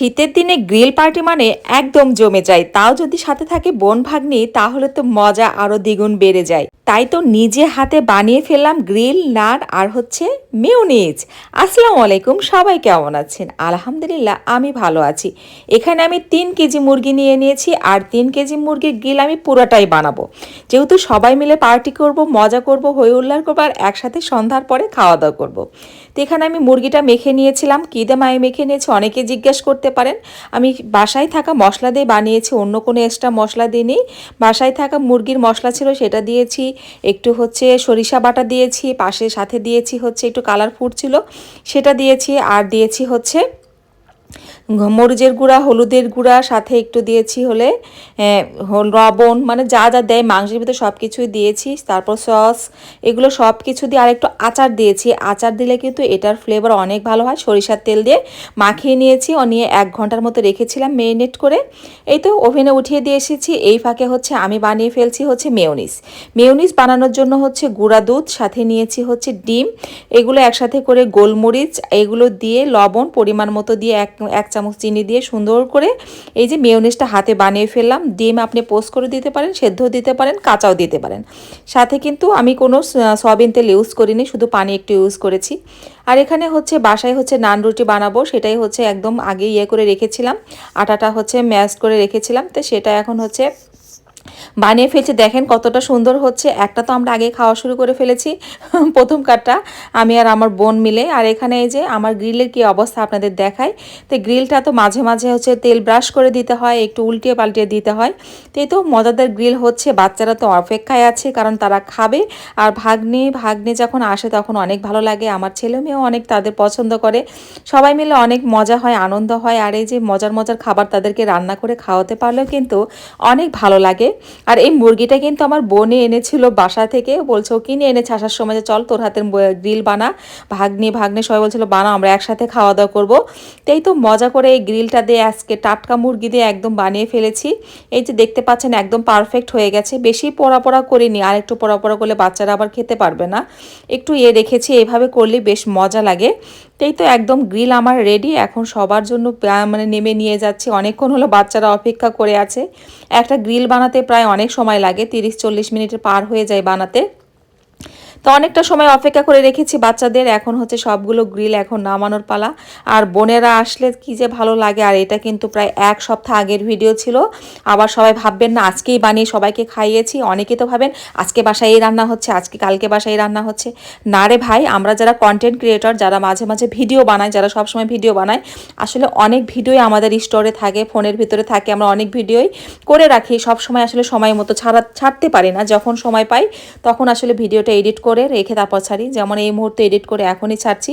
শীতের দিনে grill party মানে একদম জমে যায়। তাও যদি সাথে থাকে বোন ভাগ্নি, তাহলে তো মজা আরও দ্বিগুণ বেড়ে যায়। তাই তো নিজে হাতে বানিয়ে ফেললাম গ্রিল নান আর হচ্ছে মিউনিজ আসসালামু আলাইকুম, সবাই কেমন আছেন? আলহামদুলিল্লাহ, আমি ভালো আছি। এখানে আমি তিন কেজি মুরগি নিয়ে নিয়েছি আর তিন কেজি মুরগির গ্রিল আমি পুরোটাই বানাবো। যেহেতু সবাই মিলে পার্টি করব, মজা করব, হই উল্লার করব আর একসাথে সন্ধ্যার পরে খাওয়া দাওয়া করব। তো এখানে আমি মুরগিটা মেখে নিয়েছিলাম। কী দিয়ে মায়ে মেখে নিয়েছি অনেকে জিজ্ঞেস করতে পারেন। আমি বাসায় থাকা মশলা দিয়ে বানিয়েছি, অন্য কোনো এক্সট্রা মশলা দিয়ে নেই। বাসায় থাকা মুরগির মশলা ছিল সেটা দিয়েছি, একটু হচ্ছে সরিষা বাটা দিয়েছি, পাশে সাথে দিয়েছি হচ্ছে একটু কালার ফুড ছিল, সেটা দিয়েছি আর দিয়েছি হচ্ছে মরিচের গুঁড়া, হলুদের গুঁড়া, সাথে একটু দিয়েছি হলে লবণ মানে যা যা দেয়, মাংসের ভিতরে সব কিছুই দিয়েছি, তারপর সস, এগুলো সব কিছু দিয়ে আর একটু আচার দিয়েছি। আচার দিলে কিন্তু এটার ফ্লেভার অনেক ভালো হয়। সরিষার তেল দিয়ে মাখিয়ে নিয়েছি, ও নিয়ে এক ঘণ্টার মতো রেখেছিলাম মেরিনেট করে। এই তো ওভেনে উঠিয়ে দিয়ে এসেছি। এই ফাঁকে হচ্ছে আমি বানিয়ে ফেলছি হচ্ছে মেয়নিস মেয়নিস বানানোর জন্য হচ্ছে গুঁড়া দুধ, সাথে নিয়েছি হচ্ছে ডিম। এগুলো একসাথে করে গোলমরিচ, এগুলো দিয়ে লবণ পরিমাণ মতো দিয়ে এক এক চামচ চিনি দিয়ে সুন্দর করে এই যে মেয়নিসটা হাতে বানিয়ে ফেললাম। ডিম আপনি পোস্ট করে দিতে পারেন সেদ্ধ দিতে পারেন, কাঁচাও দিতে পারেন। সাথে কিন্তু আমি কোনো সয়াবিন তেল ইউজ করিনি, শুধু পানি একটু ইউজ করেছি। আর এখানে হচ্ছে বাসায় হচ্ছে নান রুটি বানাবো, সেটাই হচ্ছে একদম আগে ইয়ে করে রেখেছিলাম। আটাটা হচ্ছে ম্যাশ করে রেখেছিলাম, তো সেটা এখন হচ্ছে বানিয়ে ফেলছি। দেখেন কতটা সুন্দর হচ্ছে। একটা তো আমরা আগে খাওয়া শুরু করে ফেলেছি। প্রথম কাটটা আমি আর আমার বোন মিলে। আর এখানে এই যে আমার গ্রিলের কি অবস্থা আপনাদের দেখায় তো গ্রিলটা তো মাঝে মাঝে হচ্ছে তেল ব্রাশ করে দিতে হয়, একটু উল্টিয়ে পাল্টিয়ে দিতে হয়। তো এই তো মজাদার গ্রিল হচ্ছে। বাচ্চারা তো অপেক্ষায় আছে, কারণ তারা খাবে। আর ভাগ্নে ভাগ্নে যখন আসে তখন অনেক ভালো লাগে। আমার ছেলে মেয়েও অনেক তাদের পছন্দ করে। সবাই মিলে অনেক মজা হয়, আনন্দ হয়। আর এই যে মজার মজার খাবার তাদেরকে রান্না করে খাওয়াতে পারলেও কিন্তু অনেক ভালো লাগে। আর এই মুরগিটা কিন্তু আমার বোনে এনেছিল বাসা থেকে। বলছে, ও কিনে এনেছে আসার সময় যে চল তোর হাতের গ্রিল বানা। ভাগ্নি, ভাগ্নে সবাই বলছিল, বানা, আমরা একসাথে খাওয়া দাওয়া করব তাই তো মজা করে এই গ্রিলটা দিয়ে আজকে টাটকা মুরগি দিয়ে একদম বানিয়ে ফেলেছি। এই যে দেখতে পাচ্ছেন একদম পারফেক্ট হয়ে গেছে। বেশি পোড়া পোড়া করিনি, আর একটু পোড়া পোড়া করলে বাচ্চারা আবার খেতে পারবে না। একটু ইয়ে রেখেছি, এভাবে করলে বেশ মজা লাগে। তাই তো একদম গ্রিল আমার রেডি এখন সবার জন্য মানে নেমে নিয়ে যাচ্ছি। অনেকক্ষণ হলো বাচ্চারা অপেক্ষা করে আছে। একটা গ্রিল বানাতে প্রায় অনেক সময় লাগে, তিরিশ চল্লিশ মিনিটের পার হয়ে যায় বানাতে। তো অনেকটা সময় অপেক্ষা করে রেখেছি বাচ্চাদের। এখন হচ্ছে সবগুলো গ্রিল এখন নামানোর পালা। আর বোনেরা আসলে কি যে ভালো লাগে, আর এটা কিন্তু প্রায় এক সপ্তাহ আগের ভিডিও ছিল। আবার সবাই ভাববেন, না, আজকেই বানিয়ে সবাইকে খাইয়েছি। অনেকে তো ভাবেন, আজকে বাসায় এই রান্না হচ্ছে, আজকে কালকে বাসায় এই রান্না হচ্ছে। না রে ভাই, আমরা যারা কন্টেন্ট ক্রিয়েটর যারা মাঝে মাঝে ভিডিও বানায়, যারা সবসময় ভিডিও বানায়, আসলে অনেক ভিডিওই আমাদের স্টোরে থাকে, ফোনের ভিতরে থাকে, আমরা অনেক ভিডিওই করে রাখি। সব সময় আসলে সময় মতো ছাড়া, ছাড়তে পারি না। যখন সময় পাই, তখন আসলে ভিডিওটা এডিট করে রেখে তারপর ছাড়ি। যেমন এই মুহূর্তে এডিট করে এখনই ছাড়ছি।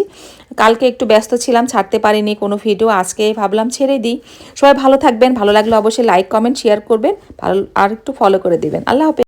কালকে একটু ব্যস্ত ছিলাম, ছাড়তে পারিনি কোনো ভিডিও আজকে ভাবলাম ছেড়ে দিই। সবাই ভালো থাকবেন, ভালো লাগলে অবশ্যই লাইক কমেন্ট শেয়ার করবেন, ভালো আর একটু ফলো করে দিবেন। আল্লাহ হাফেজ।